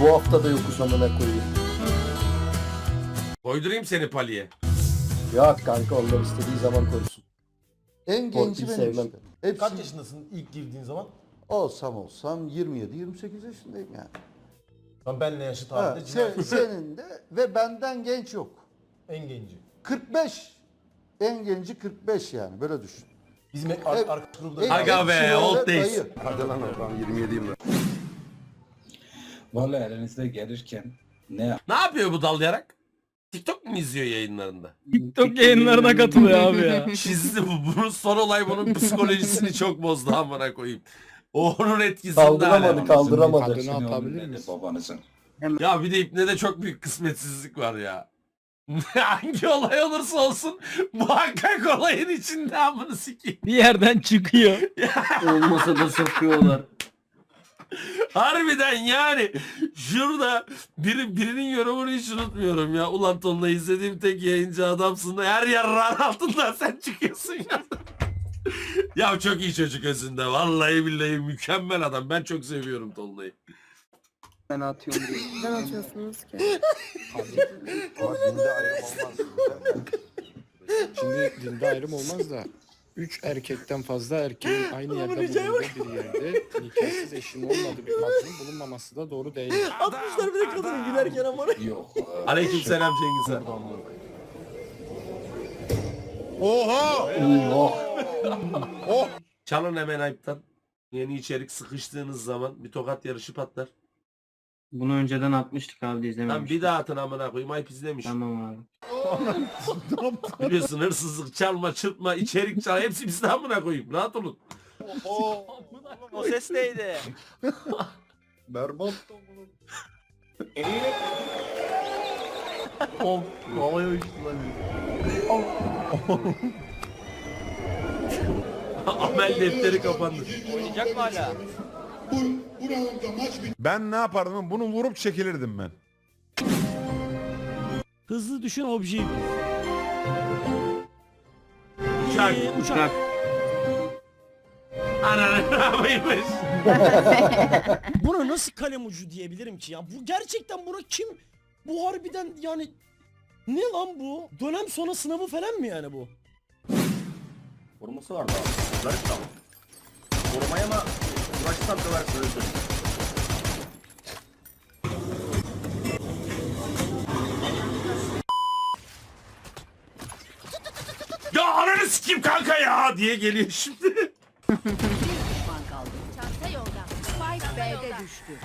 Bu hafta da yokuz amına koyayım. Koydurayım seni paliye. Ya kanka onlar istediği zaman koysun. En genci benim sevmem. işte. Hepsi Kaç yaşındasın ilk girdiğin zaman? olsam olsam 27-28 yaşındayım yani. Lan benle yaşı Ha, tarihte sen, cinayet senin de ve benden genç yok. en genci. 45. En genci 45 yani böyle düşün. Bizim ar- arkadaş grubunda Aga be, old days. Hadi lan oradan 27'yim ben. Vallahi elinizde gelirken ne Ne yapıyor bu dallayarak? TikTok mu izliyor yayınlarında? TikTok yayınlarına katılıyor abi ya. Çizdi bu. Bunun son olay bunun psikolojisini çok bozdu amına koyayım. O onun etkisinde Kaldıramadı, hala. kaldıramadı. Adını atabilir atabilir misin? babanızın? Ya bir de İbne'de de çok büyük kısmetsizlik var ya. Hangi olay olursa olsun muhakkak olayın içinde amını sikeyim. Bir yerden çıkıyor. Olmasa da sokuyorlar. Harbiden yani şurada biri, birinin yorumunu hiç unutmuyorum ya. Ulan Tonla izlediğim tek yayıncı adamsın. Her yer ran altından sen çıkıyorsun ya. ya çok iyi çocuk özünde. Vallahi billahi mükemmel adam. Ben çok seviyorum Tolunay'ı. Ben atıyorsunuz ki. Ama dinde ayrım olmaz. Şimdi dinde ayrım olmaz da üç erkekten fazla erkeğin aynı yerde bulunduğu bir yerde nikahsız eşin olmadığı bir kadının bulunmaması da doğru değil. Atmışlar bir de kadın gülerken ama. Yok. e, Aleyküm selam Cengiz Han. Çalın hemen ayıptan. Yeni içerik sıkıştığınız zaman bir tokat yarışı patlar. Bunu önceden atmıştık abi Lan izlememiştik. bir daha atın amına koyayım ayıp izlemiş. Tamam abi. Biliyorsun hırsızlık, çalma, çırpma, içerik çal hepsi bizde amına koyayım. Rahat olun. O ses neydi? Berbat. Amel defteri kapandı. Oynayacak mı hala? Ben ne yapardım? Bunu vurup çekilirdim ben. Hızlı düşün objeyi bul. Uçak. Ee, Uçak. Ananı? Buna nasıl kalem ucu diyebilirim ki ya? Bu gerçekten buna kim? Bu harbiden yani ne lan bu? Dönem sonu sınavı falan mı yani bu? Vurması vardı abi. Garip tam. Vurmaya ama uğraşsam döversin öldür. Ya ananı sikeyim kanka ya diye geliyor şimdi. Çanta yolda. Spike B'de düştü.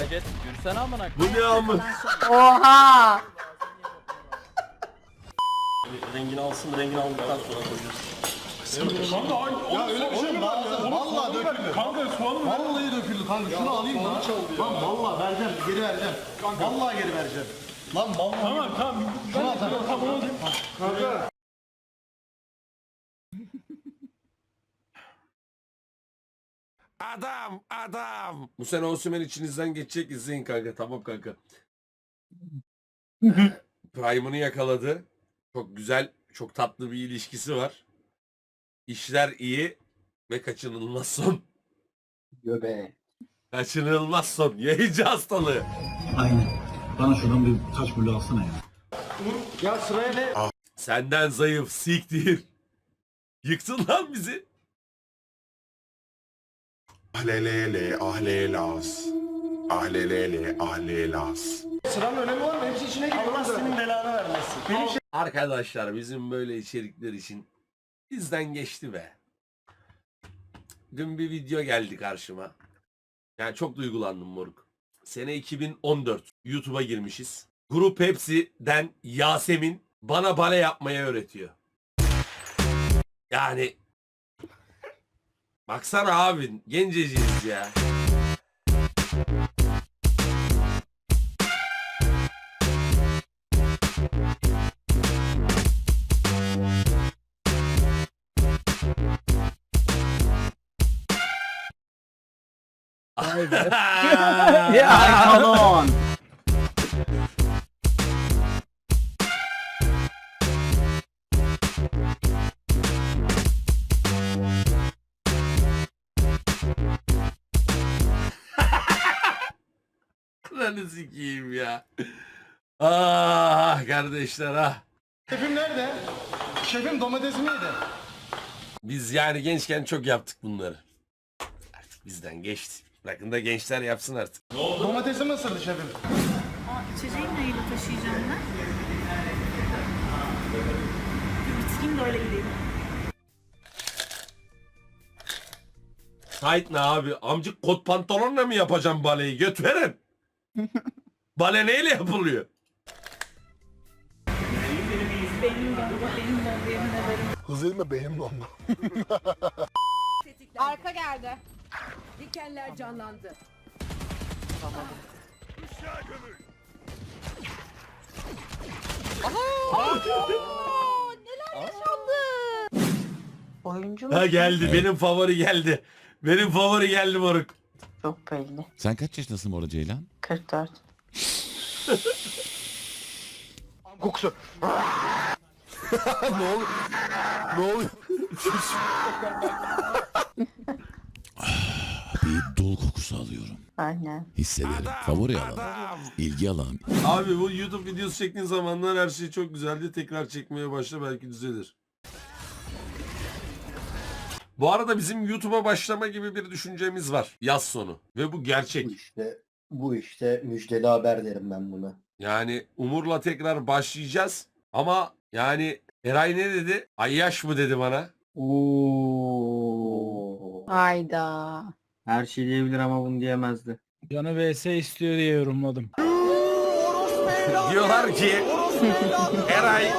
Necdet yürüsene amına Bu ne amı? Oha! Rengini alsın, rengini aldıktan sonra koyacağız. Vallahi döküldü. Kanka soğanım. Vallahi döküldü kanka. Şunu alayım lan. Lan vallahi vereceğim. Geri vereceğim. Vallahi geri vereceğim. Lan vallahi. Tamam tamam. Şunu al tamam. Tamam Kanka. Adam adam. Bu sene Osimhen içinizden geçecek izleyin kanka. Tamam kanka. Prime'ını yakaladı. Çok güzel, çok tatlı bir ilişkisi var. İşler iyi ve kaçınılmaz son. Göbe. Kaçınılmaz son. Yayıcı hastalığı. Aynen. Bana şuradan bir taş bulu alsana ya. Ya sıraya ne? Senden zayıf siktir. Yıktın lan bizi. Ahlelele ahlelas. Ahlelele ahlelas. Sıranın önemi var mı? Hepsi içine giriyor. Allah senin belanı vermesin. Benim şey... Arkadaşlar bizim böyle içerikler için bizden geçti be. Dün bir video geldi karşıma. Yani çok duygulandım moruk. Sene 2014 YouTube'a girmişiz. Grup Hepsi'den Yasemin bana bale yapmayı öğretiyor. Yani Baksana abi genceciyiz ya. yeah, hold on. Lan sikiyim ya. Ah kardeşler ah. Şefim nerede? Şefim domatesimi yedi. Biz yani gençken çok yaptık bunları. Artık bizden geçti. Bırakın da gençler yapsın artık. Domatesim ısırdı şefim. İçeceği neyle taşıyacağım ben? Bitireyim de öyle gideyim. Sait ne abi? Amcık kot pantolonla mı yapacağım baleyi? Göt verin. Bale neyle yapılıyor? Benim de benim de yemin ederim. Hızlı benim de ondan. Arka geldi. Dikenler canlandı. Neler yaşandı? Oyuncu mu? Ha geldi. Benim favori geldi. Benim favori geldi moruk. Çok belli. Sen kaç yaşındasın orada Ceylan? 44. Kokusu. ne oluyor? Ne oluyor? Dul kokusu alıyorum. Aynen. Hissederim. Favori alanım. İlgi alanım. Abi bu YouTube videosu çektiğin zamanlar her şey çok güzeldi. Tekrar çekmeye başla belki düzelir. Bu arada bizim YouTube'a başlama gibi bir düşüncemiz var. Yaz sonu. Ve bu gerçek. Bu işte bu işte müjdeli haber derim ben buna. Yani Umur'la tekrar başlayacağız. Ama yani Eray ne dedi? Ayyaş mı dedi bana? Oo. Hayda. Her şey diyebilir ama bunu diyemezdi. Canı vs istiyor diye yorumladım. Diyorlar ki Eray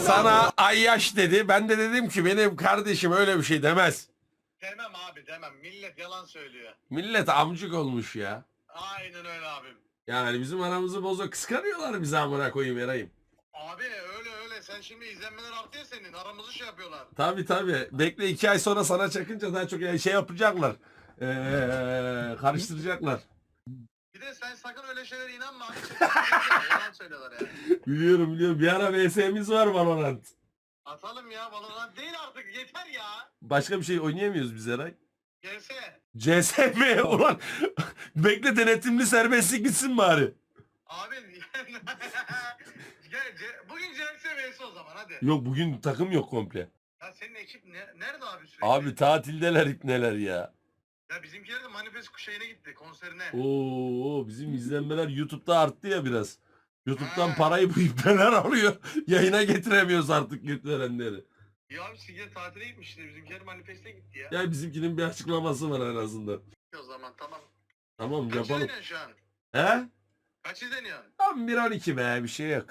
sana Ayyaş dedi. Ben de dedim ki benim kardeşim öyle bir şey demez. Demem abi demem. Millet yalan söylüyor. Millet amcık olmuş ya. Aynen öyle abim. Yani bizim aramızı boza kıskanıyorlar bizi amına koyayım Eray'ım. Abi öyle öyle. Sen şimdi izlenmeler artıyor senin. Aramızı şey yapıyorlar. Tabi tabi. Bekle iki ay sonra sana çakınca daha çok şey yapacaklar. Ee, karıştıracaklar. Bir de sen sakın öyle şeylere inanma abi. yalan söylüyorlar yani. Biliyorum biliyorum. Bir ara VS'miz var Valorant. Atalım ya. Valorant değil artık. Yeter ya. Başka bir şey oynayamıyoruz biz Eray. Gelse. CS mi? Ulan bekle denetimli serbestlik gitsin bari. Abi. Gel, ce- bugün CLS vs o zaman hadi. Yok bugün takım yok komple. Ya senin ekip ne, nerede abi sürekli? Abi tatildeler ipneler ya. Ya bizimkiler de manifest şeyine gitti konserine. Oo bizim izlenmeler YouTube'da arttı ya biraz. YouTube'dan Ha. parayı bu ipneler alıyor. Yayına getiremiyoruz artık yüklenenleri. Ya abi sizce tatile gitmişti. Bizimkiler manifeste gitti ya. Ya bizimkinin bir açıklaması var en azından. O zaman tamam. Tamam Kaç yapalım. izleniyorsun şu an? He? Kaç izleniyorsun? Tam 1.12 be bir şey yok.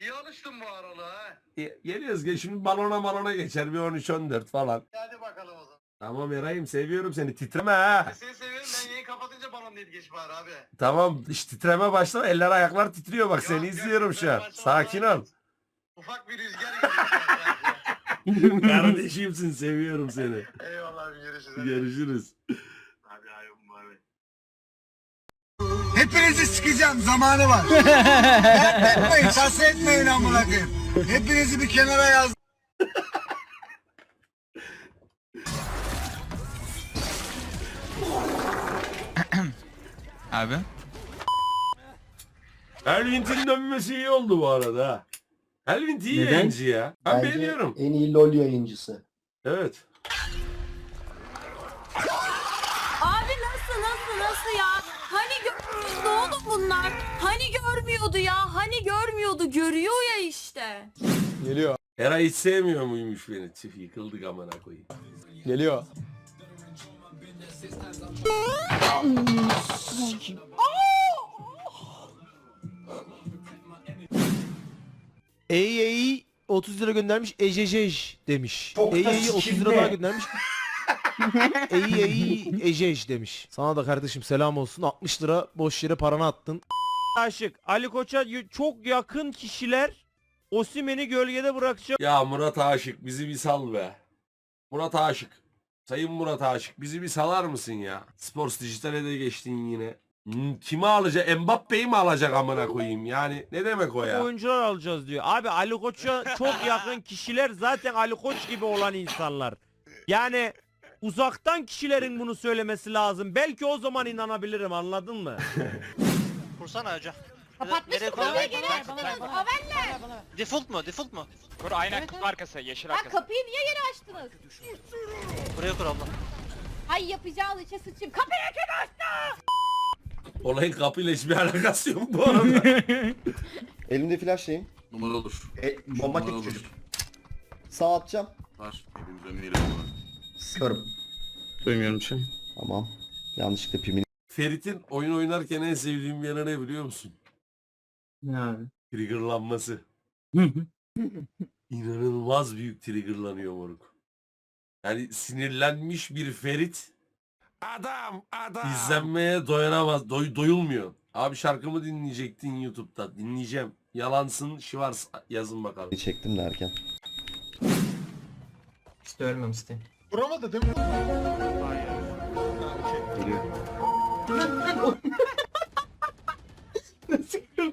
İyi alıştın bu aralığa ha. Ge- Geliyoruz gel şimdi balona balona geçer bir 13-14 falan. Hadi bakalım o zaman. Tamam Eray'ım seviyorum seni titreme ha. Seni seviyorum ben yayın kapatınca balon değil geç bari abi. Tamam iş titreme başlama eller ayaklar titriyor bak Yok, seni yok, izliyorum şu an. titreme başlama Sakin ol. Ufak bir rüzgar geliyor. Kardeşimsin seviyorum seni. Eyvallah abi görüşürüz. hadi. Görüşürüz. Abi abi. Hepinizi sikeceğim zamanı var. Dert etmeyin, sas etmeyin amına koyayım. Hepinizi bir kenara yaz. Abi. Elvint'in dönmesi iyi oldu bu arada. Elvint iyi Neden? yayıncı ya. Ben Bence beğeniyorum. en iyi LoL yayıncısı. Evet. Abi nasıl nasıl nasıl ya? Hani görmüyordu oğlum bunlar? Hani görmüyordu ya? Hani görmüyordu? Görüyor ya işte. Geliyor. Eray hiç sevmiyor muymuş beni? Tüh yıkıldık amına koyayım. Geliyor. Ey ey 30 lira göndermiş. Ejejej demiş. Ey ey 30 lira daha göndermiş. ey ey ejej demiş. Sana da kardeşim selam olsun. 60 lira boş yere paranı attın. Aşık Ali Koç'a y- çok yakın kişiler Osimhen'i gölgede bırakacak. Ya Murat Aşık bizi bir sal be. Murat Aşık. Sayın Murat Aşık bizi bir salar mısın ya? Sports Dijital'e de geçtin yine. Kimi alacak? Mbappe'yi mi alacak amına koyayım? Yani ne demek o ya? oyuncular alacağız diyor. Abi Ali Koç'a çok yakın kişiler zaten Ali Koç gibi olan insanlar. Yani uzaktan kişilerin bunu söylemesi lazım. Belki o zaman inanabilirim anladın mı? kursana hoca. Kapatmışsın Nereye kapıyı koyayım? geri. Haberle. Default mu? Default mu? Kur aynen kutu arkası yeşil Bak kapıyı niye geri açtınız? Buraya kur abla. Hay yapacağın içe sıçayım. Kapıyı kim açtı? Olayın kapıyla hiçbir alakası yok bu arada. Elimde flashlayayım. Numara olur. E, bomba tek çocuk. Sağ atacağım. Var. Üzerine ileri var. Sıkarım. Duymuyorum şey. Tamam. Yanlışlıkla pimin. Ferit'in oyun oynarken en sevdiğim yanı ne biliyor musun? Abi? Triggerlanması. İnanılmaz büyük triggerlanıyor moruk. Yani sinirlenmiş bir Ferit adam adam izlenmeye doyanamaz doy, doyulmuyor. Abi şarkımı dinleyecektin YouTube'da. Dinleyeceğim. Yalansın şivars yazın bakalım. Çektim derken. İşte ölmem işte. Vuramadı değil mi? Geliyor.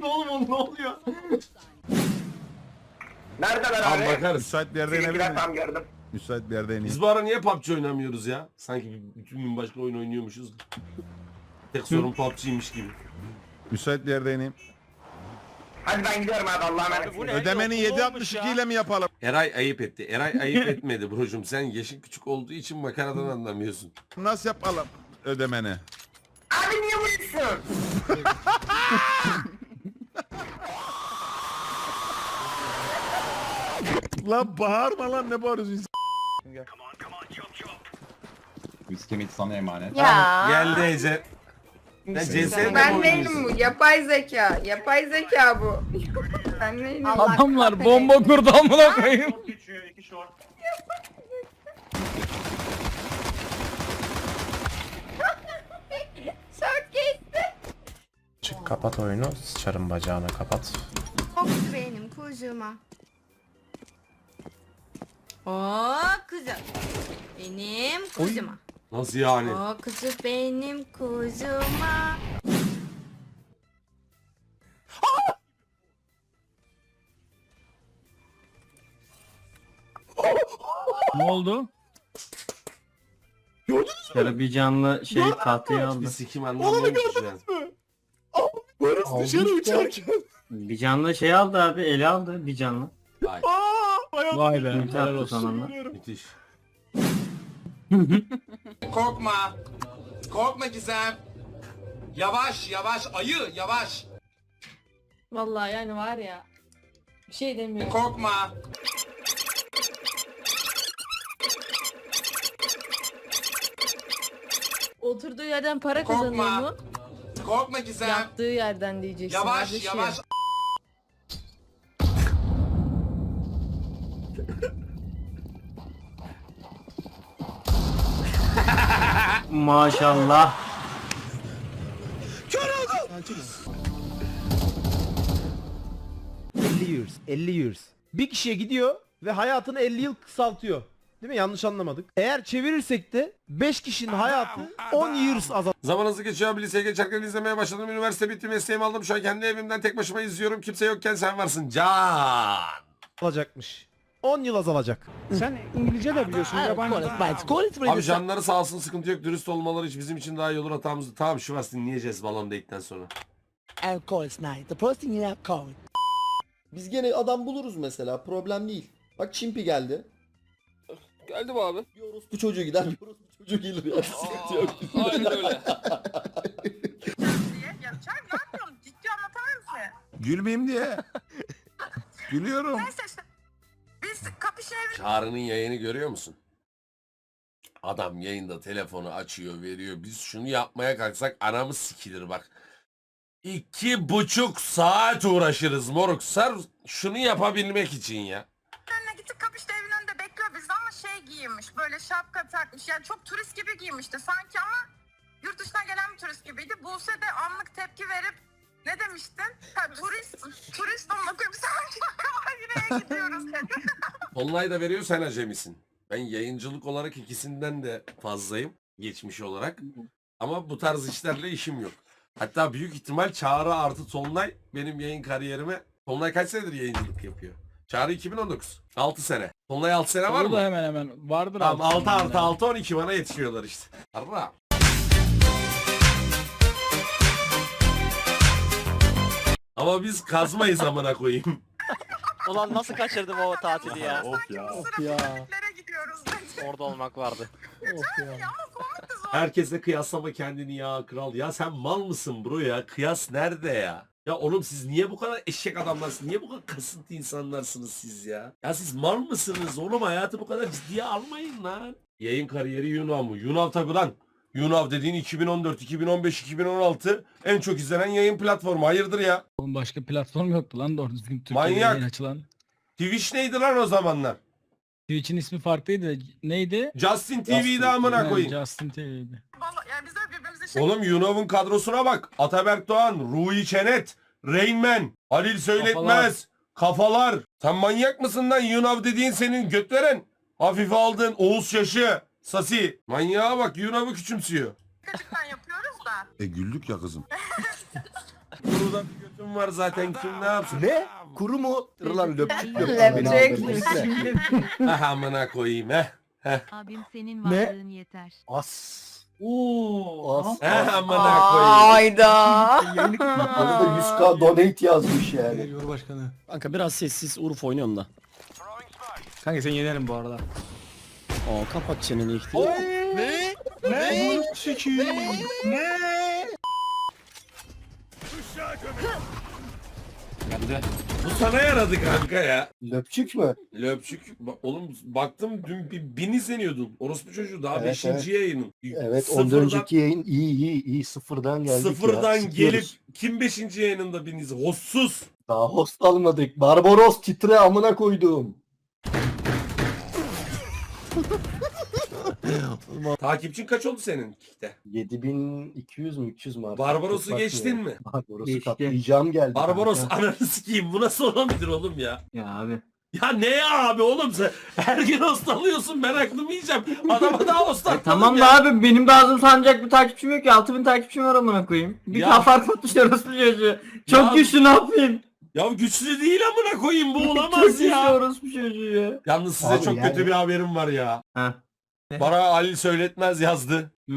Oğlum oğlum ne oluyor? Abi bakarız. Müsait bir yerde inebilir miyim? Müsait bir yerde ineyim. Biz bu ara niye PUBG oynamıyoruz ya? Sanki bütün gün başka oyun oynuyormuşuz. Tek sorun PUBG'ymiş gibi. Müsait bir yerde ineyim. Hadi ben gidiyorum abi Allah'a emanet. Bu ne? Ödemeni olmuş 762 ya. ile mi yapalım? Eray ayıp etti. Eray ayıp etmedi brocum. Sen yaşın küçük olduğu için makaradan anlamıyorsun. Nasıl yapalım ödemeni? Abi niye vuruyorsun? Lan bağırma lan ne bağırıyorsun? Viskemit sana emanet. Ya. Geldi Ece. Ya Ben değilim bu. Yapay zeka. Yapay zeka bu. ben. Adamlar bomba kurdu amına koyayım. Çok geçti. Çık kapat oyunu. Sıçarım bacağını kapat. Hop benim kucuma. Oo kızım. Benim kucuma. Nasıl yani? O kuzu benim kuzuma. Ne oldu? Şöyle bir canlı şey tahtaya aldı. Bir sikim anlamıyorum ki şu an. Dışarı uçarken. Bir canlı şey aldı abi ele aldı bir canlı. Vay Vay be. Attı sonunda. müthiş. Korkma. Korkma Gizem. Yavaş yavaş ayı yavaş. Vallahi yani var ya. Bir şey demiyorum. Korkma. Oturduğu yerden para Korkma. kazanıyor mu? Korkma Gizem. Yattığı yerden diyeceksin. Yavaş kardeşim. yavaş. Maşallah. 50 years, 50 years. Bir kişiye gidiyor ve hayatını 50 yıl kısaltıyor. Değil mi? Yanlış anlamadık. Eğer çevirirsek de 5 kişinin hayatı 10 years Zaman hızlı geçiyor. Bir liseye geçerken izlemeye başladım. Üniversite bitti. Mesleğimi aldım. Şu an kendi evimden tek başıma izliyorum. Kimse yokken sen varsın. Can. azalacakmış. 10 yıl azalacak. Sen İngilizce de biliyorsun. Yabancı. Abi canları sağ olsun sıkıntı yok. Dürüst olmaları hiç bizim için daha iyi olur hatamızı. Tamam şu vas dinleyeceğiz balon dedikten sonra. Biz gene adam buluruz mesela. Problem değil. Bak Çimpi geldi. Geldi mi abi? Bir orospu çocuğu gider, bir orospu çocuğu gelir ya. Sıkıntı yok. Aynen öyle. Ciddi anlatamıyor musun? Gülmeyeyim diye. Gülüyorum. Biz kapışa Çağrı'nın yayını görüyor musun? Adam yayında telefonu açıyor veriyor. Biz şunu yapmaya kalksak anamız sikilir bak. İki buçuk saat uğraşırız moruk. Sırf şunu yapabilmek için ya. evine gittik kapışta evin önünde bekliyor bizde ama şey giyinmiş böyle şapka takmış yani çok turist gibi giyinmişti sanki ama yurt dışından gelen bir turist gibiydi. Buse de anlık tepki verip ne demiştin? Ha, turist, turist olmak koyayım sanki nereye gidiyoruz? Online da veriyor sen acemisin. Ben yayıncılık olarak ikisinden de fazlayım. Geçmiş olarak. Ama bu tarz işlerle işim yok. Hatta büyük ihtimal Çağrı artı Tonlay benim yayın kariyerime... Tonlay kaç senedir yayıncılık yapıyor? Çağrı 2019. 6 sene. Tonlay 6 sene var mı? hemen hemen vardır Tamam 6 artı 6 12 bana yetişiyorlar işte. Arra. Ama biz kazmayız amına koyayım. Ulan nasıl kaçırdım o tatili ya? Of ya. Gidiyoruz dedi. Orada olmak vardı. Of ya. Ya. Herkese kıyaslama kendini ya kral. Ya sen mal mısın bro ya? Kıyas nerede ya? Ya oğlum siz niye bu kadar eşek adamlarsınız? Niye bu kadar kasıntı insanlarsınız siz ya? Ya siz mal mısınız? Oğlum hayatı bu kadar ciddiye almayın lan. Yayın kariyeri Yunav mu? Yunav tabi lan. Yunav dediğin 2014, 2015, 2016 en çok izlenen yayın platformu. Hayırdır ya? Oğlum başka platform yoktu lan doğru düzgün Türkiye'de Manyak. yayın açılan. Twitch neydi lan o zamanlar? Twitch'in ismi farklıydı. Neydi? Justin TV'de amına koyayım. Justin TV'ydi. Vallahi yani biz de birbirimizi şey Oğlum Yunov'un kadrosuna bak. Ataberk Doğan, Ruhi Çenet, Rain Man, Halil Söyletmez, Kafalar. Sen manyak mısın lan Yunov dediğin senin götveren? Hafife aldığın Oğuz Şaşı, Sasi. Manyağa bak Yunov'u küçümsüyor. gerçekten yapıyoruz da. E güldük ya kızım. Burada bir götüm var zaten kim ne yapsın? Ne? Kuru mu? Lan löpçük Löpçük. Ah amına koyayım he. Abim senin varlığın yeter. As. Oo. As. He amına koyayım. Hayda. Arada 100k donate yazmış yani. Cumhurbaşkanı. Kanka biraz sessiz Uruf oynuyorum da. Kanka seni yenerim bu arada. Aa kapat çeneni ihti. Ne? Ne? Ne? Bu sana yaradı kanka ya. Löpçük mü? Löpçük. Ba- Oğlum baktım dün bir bin izleniyordun. Orospu çocuğu daha Evet, 5. evet. yayının. Evet Sıfırdan- ondan önceki yayın iyi iyi iyi sıfırdan geldik Sıfırdan ya. gelip Sıkıyoruz. kim 5. yayınında bin izle? Hossuz. Daha host almadık. Barbaros titre amına koydum. Takipçin kaç oldu senin Kik'te? 7200 mü 300 mü artık? Barbaros'u Çok geçtin mi? Barbaros'u Geçti. katlayacağım geldi. Barbaros kanka. ananı sikeyim. Bu nasıl olabilir oğlum ya? Ya abi. Ya ne ya abi oğlum sen her gün host alıyorsun ben aklımı yiyeceğim. Adama daha host atmadım Tamam ya. da abi benim de ağzım sanacak bir takipçim yok ki 6000 takipçim var amına koyayım. Bir Ya. fark atmışlar bu çocuğu. Çok Ya. güçlü ne yapayım? Ya güçlü değil amına koyayım bu olamaz ya. orospu çocuğu ya. Yalnız size Abi çok yani- kötü bir haberim var ya. Ha. Bana Ali söyletmez yazdı. Hı.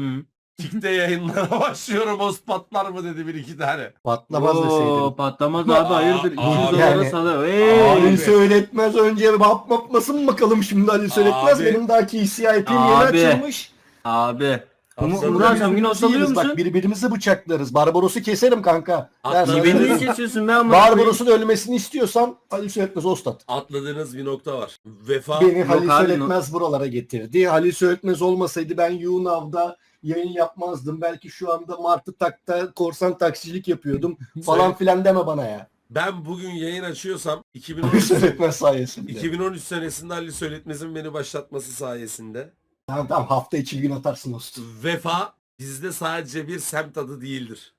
Kik'te yayınlara başlıyorum host patlar mı dedi bir iki tane. Patlamaz deseydin. patlamaz abi hayırdır. Aa, 200 abi. dolara Yani-. Hey. Abi. Ali söyletmez önce bap yapmasın bakalım şimdi Ali söyletmez. Abi. Benim daha KCIP'm yeni Abi. açılmış. Abi. Umut Murat sen gün Birbirimizi osalıyor yeriz, musun? Bak birbirimizi bıçaklarız. Barbaros'u keserim kanka. Atladı. Ben sana Niye beni niye söyleyeyim. kesiyorsun be amına koyayım? Barbaros'un ölmesini istiyorsan Ali söyletmez ostat. Atladığınız bir nokta var. Vefa Beni Halil abi, Söyletmez buralara getirdi. Halil Söyletmez olmasaydı ben Yunav'da yayın yapmazdım. Belki şu anda Martı Tak'ta korsan taksicilik yapıyordum falan filan deme bana ya. ben bugün yayın açıyorsam Ali 2013 Söyletmez sayesinde. 2013 senesinde Ali Söyletmez'in beni başlatması sayesinde Tamam tamam hafta içi gün atarsın ostat. Vefa bizde sadece bir semt adı değildir.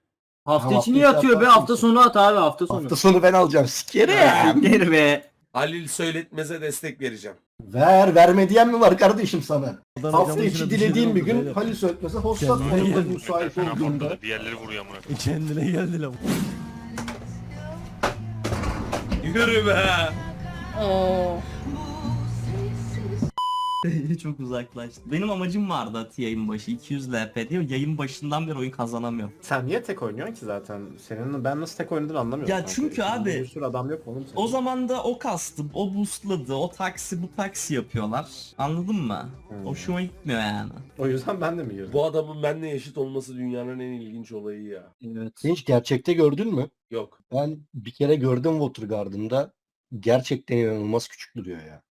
Hafta Hafta içi niye içi atıyor be? atarsın. Hafta sonu at abi hafta sonu. Hafta sonu ben alacağım sikerim. Siktir be. Halil Söyletmez'e destek vereceğim. Ver verme diyen mi var kardeşim sana? Hafta içi dilediğim bir gün Halil Söyletmez'e hostat koyup müsait olduğunda. Kendine geldi lan. Yürü be. Çok uzaklaştı. Benim amacım vardı at yayın başı 200 LP diyor. Yayın başından beri oyun kazanamıyorum. Sen niye tek oynuyorsun ki zaten? Senin ben nasıl tek oynadığını anlamıyorum. Ya kanka. çünkü İçinde abi- Bir sürü adam yok oğlum senin? O zaman da o kastım, o boostladı, o taksi bu taksi yapıyorlar. Anladın mı? Hmm. Hoşuma gitmiyor yani. O yüzden ben de mi girdim? Bu adamın benimle eşit olması dünyanın en ilginç olayı ya. Evet. Sen hiç gerçekte gördün mü? Yok. Ben bir kere gördüm Watergarden'da. Gerçekten inanılmaz küçük duruyor ya.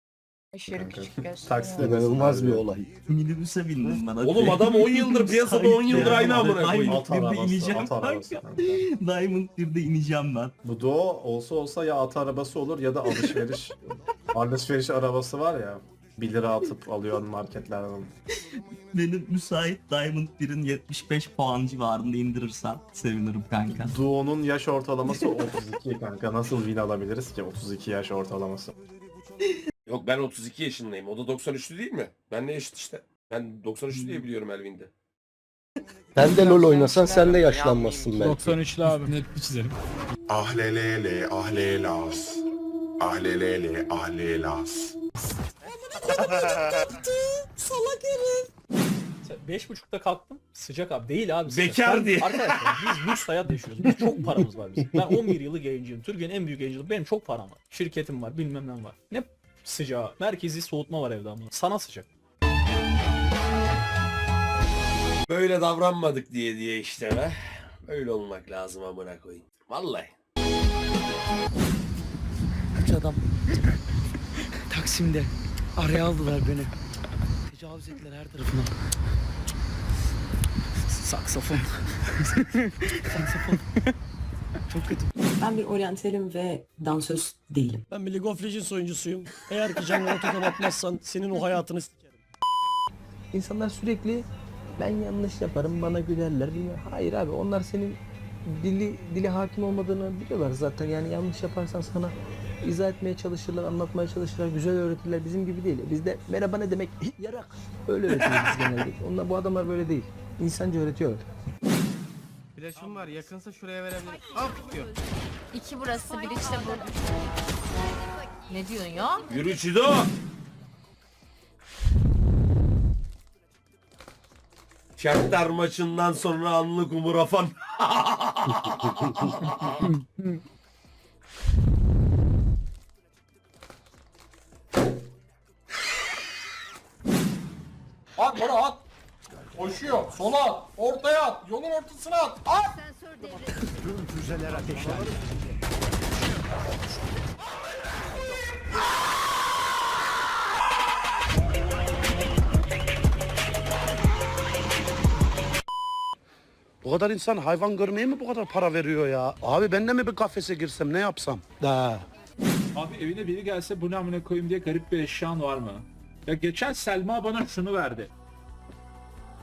Aşırı küçük gösteriyor. İnanılmaz bir olay. Minibüse bindim ben. Oğlum adam 10 yıldır piyasada 10 yıldır aynı amına koyayım. At Diamond arabası, 1'de ineceğim at arabası kanka. kanka. Diamond 1'de ineceğim ben. Bu Duo olsa olsa ya at arabası olur ya da alışveriş alışveriş arabası var ya 1 lira atıp alıyorsun marketlerden. Benim müsait Diamond 1'in 75 puan civarında indirirsen sevinirim kanka. Duo'nun yaş ortalaması 32 kanka. Nasıl win alabiliriz ki 32 yaş ortalaması? Yok ben 32 yaşındayım. O da 93'lü değil mi? Benle eşit işte. Ben 93'lü diye biliyorum Elvin'de. Sen de LoL oynasan sen de yaşlanmazsın belki. 93'lü abi. Net bir çizelim. Ahlelele ahlelas. Ahlelele ahlelas. beş buçukta kalktım. Sıcak abi. Değil abi. sıcak. Bekar Ben- diye. Arkadaşlar biz lüks hayat yaşıyoruz. Biz çok paramız var bizim. Ben 11 yıllık yayıncıyım. Türkiye'nin en büyük yayıncılığı. Benim çok param var. Şirketim var. Bilmem ne var. Ne sıcağı. Merkezi soğutma var evde ama. Sana sıcak. Böyle davranmadık diye diye işte be. Böyle olmak lazım amına koyayım. Vallahi. Üç adam Taksim'de araya aldılar beni. Tecavüz ettiler her tarafına. Saksafon. Saksafon. Çok kötü. Ben bir oryantalim ve dansöz değilim. Ben bir League of Legends oyuncusuyum. Eğer ki canına toka bakmazsan senin o hayatını sikerim. İnsanlar sürekli ben yanlış yaparım bana gülerler. Hayır abi onlar senin dili dili hakim olmadığını biliyorlar zaten. Yani yanlış yaparsan sana izah etmeye çalışırlar, anlatmaya çalışırlar, güzel öğretirler. Bizim gibi değil. Bizde merhaba ne demek? Yarak. Öyle öğretiyoruz biz genelde. Onlar bu adamlar böyle değil. İnsanca öğretiyorlar. Flash'ım var yakınsa şuraya verebilirim. Hop diyor. İki burası, bir işte bu. Ne diyorsun ya? Yürü Çido. Shakhtar maçından sonra anlık Umur Koşuyor. Sola at. Ortaya at. Yolun ortasına at. At. Sensör devre. Bu kadar insan hayvan görmeye mi bu kadar para veriyor ya? Abi ben de mi bir kafese girsem ne yapsam? Da. Abi evine biri gelse bu ne amına koyayım diye garip bir eşyan var mı? Ya geçen Selma bana şunu verdi.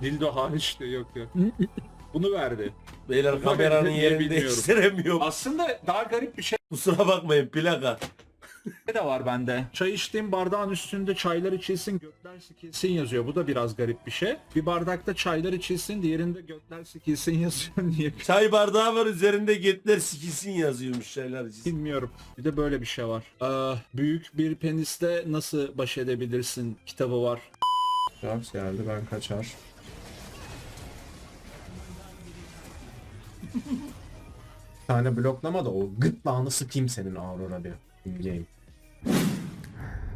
Dildo hariç de yok yok. Bunu verdi. Beyler Buna kameranın benzer yerini bilmiyorum. değiştiremiyorum. Aslında daha garip bir şey Kusura bakmayın plaka. de var bende. Çay içtiğim bardağın üstünde çaylar içilsin gökler sikilsin yazıyor. Bu da biraz garip bir şey. Bir bardakta çaylar içilsin diğerinde gökler sikilsin yazıyor. Niye Çay bardağı var üzerinde getler sikilsin yazıyormuş şeyler için. bilmiyorum. Bir de böyle bir şey var. Aa, büyük bir penisle nasıl baş edebilirsin kitabı var. Raps geldi ben kaçar. Bir tane bloklama da o gırtlağını sıkayım senin Aurora bir game.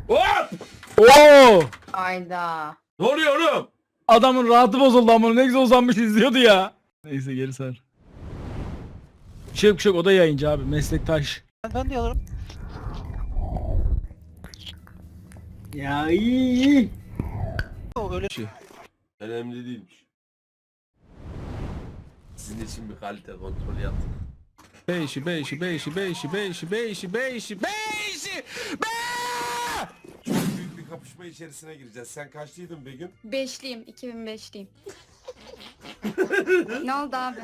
Hop! Oo! Ayda. Ne oluyor oğlum? Adamın rahatı bozuldu ama ne güzel uzanmış izliyordu ya. Neyse geri sar. Şey şey yok o da yayıncı abi meslektaş. Ben de alırım. Ya iyi iyi. Öyle Önemli değilmiş. Sizin için bir kalite kontrolü yaptım. Beşi beşi beşi beşi beşi beşi beşi beşi Çok büyük bir kapışma içerisine gireceğiz. Sen kaçlıydın Begüm? Beşliyim, 2005'liyim. ne oldu abi?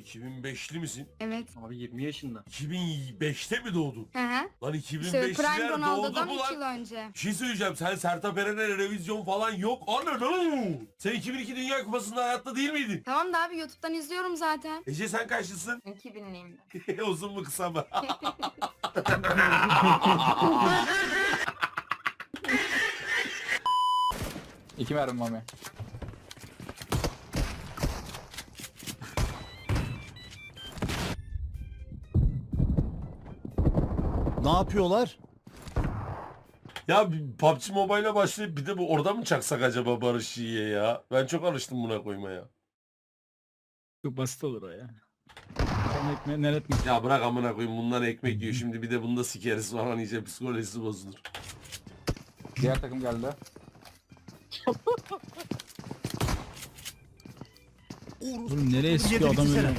Oğlum 2005'li misin? Evet. Abi 20 yaşında. 2005'te mi doğdun? Hı hı. Lan İşte 2005'liler Prime doğdu Ronaldo'dan mu 2 yıl lan? önce. Bir şey söyleyeceğim. Sen Sertab Erener'e revizyon falan yok. Anladın Sen 2002 Dünya Kupası'nda hayatta değil miydin? Tamam da abi YouTube'dan izliyorum zaten. Ece sen kaçlısın? 2000'liyim. Uzun mu kısa mı? İki mermi mami. Ne yapıyorlar? ya PUBG Mobile'a başlayıp bir de bu orada mı çaksak acaba Barış Yiğit'e ya? Ben çok alıştım buna koymaya. Çok basit olur o ya. Sen ekmeği nerede mi? Ya bırak amına koyayım bundan ekmek yiyor. Şimdi bir de bunda sikeriz falan iyice psikolojisi bozulur. Diğer takım geldi. Oğlum nereye sıkıyor adam öyle?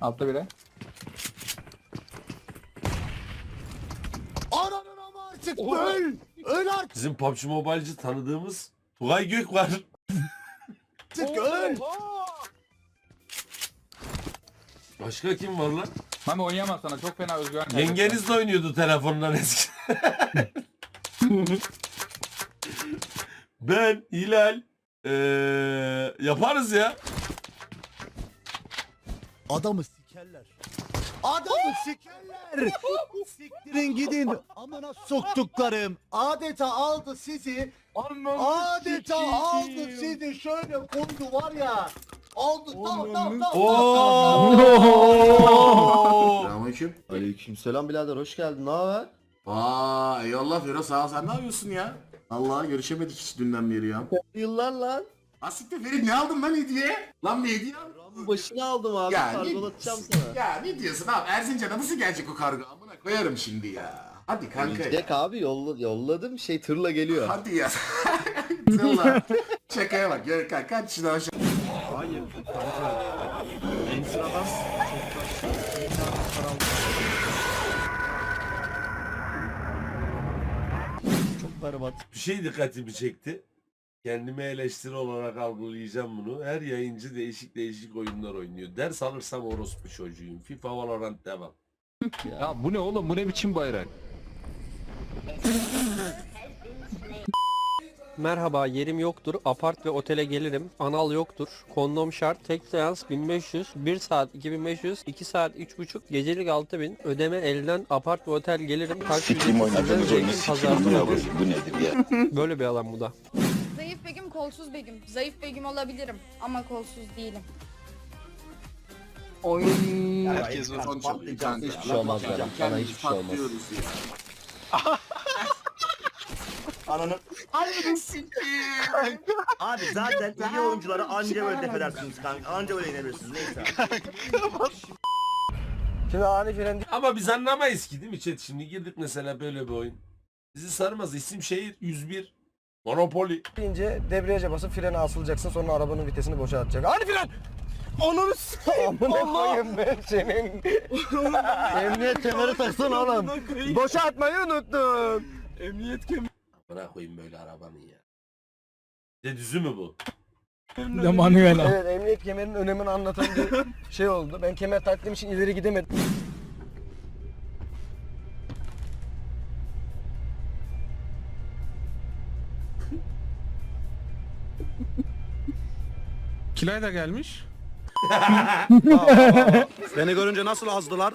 Altta biri. Artık öl. Öl Bizim PUBG Mobile'cı tanıdığımız Tugay Gök var. artık öl. Başka kim var lan? Mami oynayamaz sana çok fena özgüven kaybettin. Yengeniz de oynuyordu telefondan eski. ben, Hilal, eee yaparız ya. Adamı sikerler. Adamı sikerler. Siktirin gidin. Amına soktuklarım. Adeta aldı sizi. Adeta aldı sizi şöyle koydu var ya. Aldı tam tam tam. Selamünaleyküm. Aleykümselam birader hoş geldin. Ne haber? Aa eyvallah Fero sağ ol sen ne yapıyorsun ya? Allah görüşemedik hiç dünden beri ya. Yıllar lan. Asikte Ferit ne aldın lan hediye? Lan bir hediye al. Başını aldım abi. Ya, Kargolatacağım sana. Ya ne diyorsun abi Erzincan'a nasıl gelecek o kargo? Amına koyarım şimdi ya. Hadi kanka. ya. Gidecek abi yolla, yolladım şey tırla geliyor. Hadi ya. Tırla. Şakaya bak. Ya, kaç, kaç şunu aşağı. Çok berbat. Bir şey dikkatimi çekti. Kendimi eleştiri olarak algılayacağım bunu. Her yayıncı değişik değişik oyunlar oynuyor. Ders alırsam orospu çocuğuyum. FIFA Valorant devam. Ya bu ne oğlum? Bu ne biçim bayrak? Merhaba yerim yoktur. Apart ve otele gelirim. Anal yoktur. Kondom şart. Tek seans 1500. 1 saat 2500. 2 saat 3,5. Gecelik 6000. Ödeme elden apart ve otel gelirim. Siklim oynadığınız oyunu Bu nedir ya? Böyle bir adam bu da. Zayıf begim, kolsuz begim. Zayıf begim olabilirim ama kolsuz değilim. Herkes Patlayacağız hiçbir şey olmaz bana. Bana hiçbir şey olmaz. Ananı. Abi zaten iyi oyuncuları anca böyle def edersiniz kanka. Anca böyle inebilirsiniz. Neyse. Şimdi ani fren Ama biz anlamayız ki değil mi chat? Şimdi girdik mesela böyle bir oyun. Bizi sarmaz. İsim şehir 101. Monopoly. deyince debriyaja basıp frene asılacaksın sonra arabanın vitesini boşa atacak. Hadi fren! Ananı s**eyim. Amına koyayım ben senin. Emniyet kemeri taksana oğlum. Boşa atmayı unuttun. Emniyet kemeri. Bana koyayım böyle arabanın ya. De düzü mü bu? De manuel al. Evet emniyet kemerinin önemini anlatan bir şey oldu. Ben kemer taktığım için ileri gidemedim. Kilay da gelmiş. Beni görünce nasıl azdılar?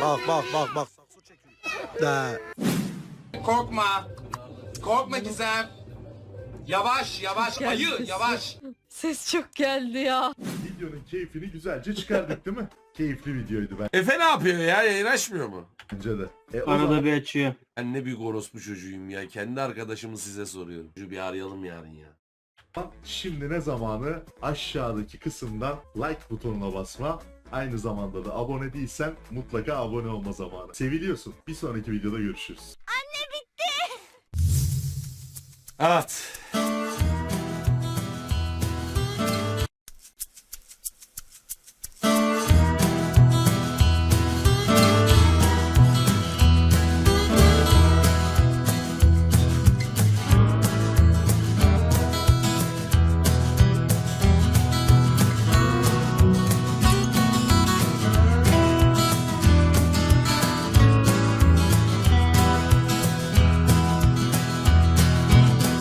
Bak bak bak bak. De. Korkma. Korkma Gizem. Yavaş yavaş ayı yavaş. Ses çok geldi ya. Videonun keyfini güzelce çıkardık değil mi? Keyifli videoydu Efe ne yapıyor ya? Yayın açmıyor mu? Bence de. E, Arada bir açıyor. Ben ne büyük orospu çocuğuyum ya. Kendi arkadaşımı size soruyorum. Şu bir arayalım yarın ya. Şimdi ne zamanı aşağıdaki kısımdan like butonuna basma. Aynı zamanda da abone değilsen mutlaka abone olma zamanı. Seviliyorsun. Bir sonraki videoda görüşürüz. Evet.